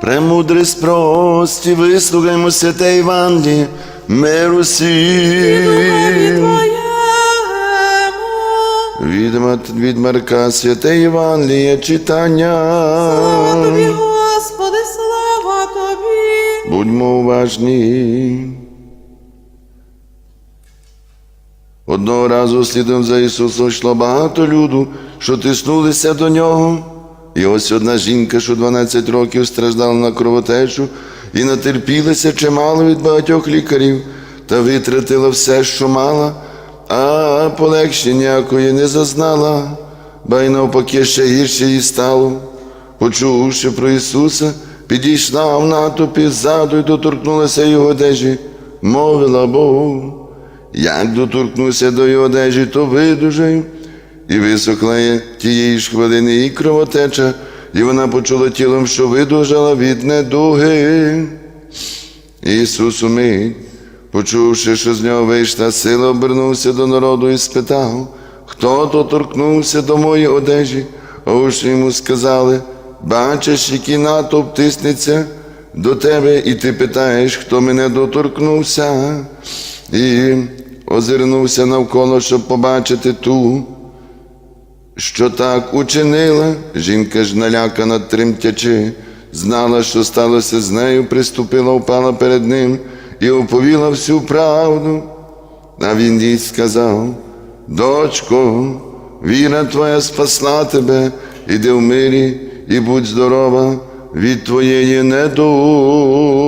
Премудрість прості, вислухаймо святе Євангеліє, миру Мат- від Марка святе Євангеліє читання. Слава тобі, Господи, слава тобі. Будьмо уважні. Одного разу слідом за Ісусом йшло багато люду, що тиснулися до нього. І ось одна жінка, що 12 років страждала на кровотечу, і натерпілася чимало від багатьох лікарів, та витратила все, що мала, а полегшення ніякої не зазнала, ба й навпаки ще гірше їй стало. Почувши про Ісуса, підійшла в натовпі ззаду і доторкнулася його одежі, мовила Богу. Як доторкнуся до його одежі, то видужаю. І висохла є тієї ж хвилини і кровотеча, і вона почула тілом, що видужала від недуги. Ісус умить, почувши, що з нього вийшла сила, обернувся до народу і спитав, хто доторкнувся до моєї одежі, а учні йому сказали, бачиш, який натовп тиснеться до тебе, і ти питаєш, хто мене доторкнувся, і озирнувся навколо, щоб побачити ту, що так учинила, жінка ж налякана тремтячи, знала, що сталося з нею, приступила, впала перед ним і оповіла всю правду. А він їй сказав: Дочко, віра твоя спасла тебе, іди в мирі і будь здорова від твоєї недуги.